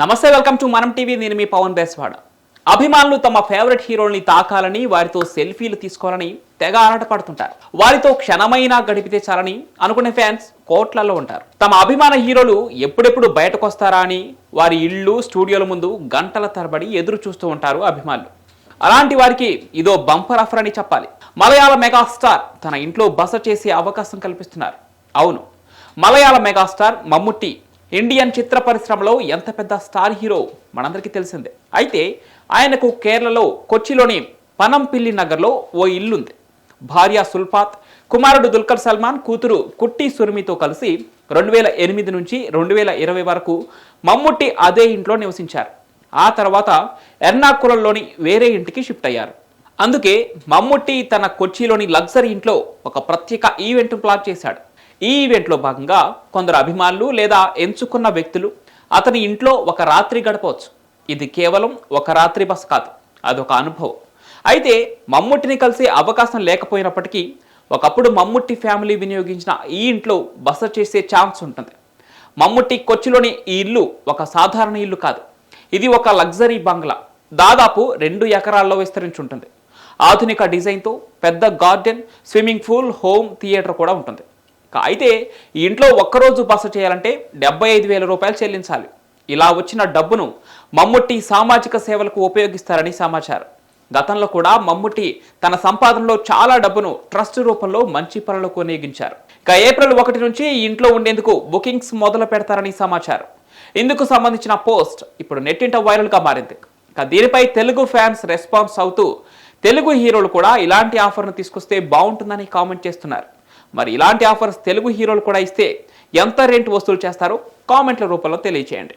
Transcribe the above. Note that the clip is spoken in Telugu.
నమస్తే వెల్కమ్ టు మనం టీవీ. నేను మీ పవన్ బేస్వాడ. అభిమానులు తమ ఫేవరెట్ హీరోల్ని తాకాలని వారితో సెల్ఫీలు తీసుకోవాలని తెగ ఆరాటపడుతుంటారు. వారితో క్షణమైనా గడిపితే చాలని అనుకునే ఫ్యాన్స్ కోట్లలో ఉంటారు. తమ అభిమాన హీరోలు ఎప్పుడెప్పుడు బయటకు వస్తారా అని వారి ఇళ్ళు స్టూడియోల ముందు గంటల తరబడి ఎదురు చూస్తూ ఉంటారు అభిమానులు. అలాంటి వారికి ఇదో బంపర్ ఆఫర్ అని చెప్పాలి. మలయాళ మెగాస్టార్ తన ఇంట్లో బస చేసే అవకాశం కల్పిస్తున్నారు. అవును మలయాళ మెగాస్టార్ మమ్ముట్టి ఇండియన్ చిత్ర పరిశ్రమలో ఎంత పెద్ద స్టార్ హీరో మనందరికీ తెలిసిందే. అయితే ఆయనకు కేరళలో కొచ్చిలోని పనంపిల్లి నగర్లో ఓ ఇల్లుంది. భార్య సుల్ఫాత్ కుమారుడు దుల్కర్ సల్మాన్ కూతురు కుట్టి సురిమితో కలిసి రెండు వేల ఎనిమిది నుంచి రెండు వేల ఇరవై వరకు మమ్ముట్టి అదే ఇంట్లో నివసించారు. ఆ తర్వాత ఎర్నాకులంలోని వేరే ఇంటికి షిఫ్ట్ అయ్యారు. అందుకే మమ్ముట్టి తన కొచ్చిలోని లగ్జరీ ఇంట్లో ఒక ప్రత్యేక ఈవెంట్ ప్లాన్ చేశాడు. ఈ ఈవెంట్లో భాగంగా కొందరు అభిమానులు లేదా ఎంచుకున్న వ్యక్తులు అతని ఇంట్లో ఒక రాత్రి గడపవచ్చు. ఇది కేవలం ఒక రాత్రి బస్ కాదు. అదొక అనుభవం. అయితే మమ్ముట్టిని కలిసే అవకాశం లేకపోయినప్పటికీ ఒకప్పుడు మమ్ముట్టి ఫ్యామిలీ వినియోగించిన ఈ ఇంట్లో బస చేసే ఛాన్స్ ఉంటుంది. మమ్ముట్టి కొచ్చిలోని ఈ ఇల్లు ఒక సాధారణ ఇల్లు కాదు. ఇది ఒక లగ్జరీ బంగ్లా. దాదాపు రెండు ఎకరాల్లో విస్తరించి ఉంటుంది. ఆధునిక డిజైన్తో పెద్ద garden swimming pool home theatre కూడా ఉంటుంది. అయితే ఇంట్లో ఒక్కరోజు బస చేయాలంటే డెబ్బై ఐదు వేల రూపాయలు చెల్లించాలి. ఇలా వచ్చిన డబ్బును మమ్ముట్టి సామాజిక సేవలకు ఉపయోగిస్తారని సమాచారం. గతంలో కూడా మమ్ముట్టి తన సంపాదనలో చాలా డబ్బును ట్రస్ట్ రూపంలో మంచి పనులకు వినియోగించారు ఇక ఏప్రిల్ ఒకటి నుంచి ఇంట్లో ఉండేందుకు బుకింగ్స్ మొదలు పెడతారని సమాచారం. ఇందుకు సంబంధించిన పోస్ట్ ఇప్పుడు నెట్టింట వైరల్గా మారింది. ఇక దీనిపై తెలుగు ఫ్యాన్స్ రెస్పాన్స్ అవుతూ తెలుగు హీరోలు కూడా ఇలాంటి ఆఫర్ను తీసుకొస్తే బాగుంటుందని కామెంట్ చేస్తున్నారు. మరి ఇలాంటి ఆఫర్స్ తెలుగు హీరోలు కూడా ఇస్తే ఎంత రెంట్ వసూలు చేస్తారో కామెంట్ల రూపంలో తెలియచేయండి.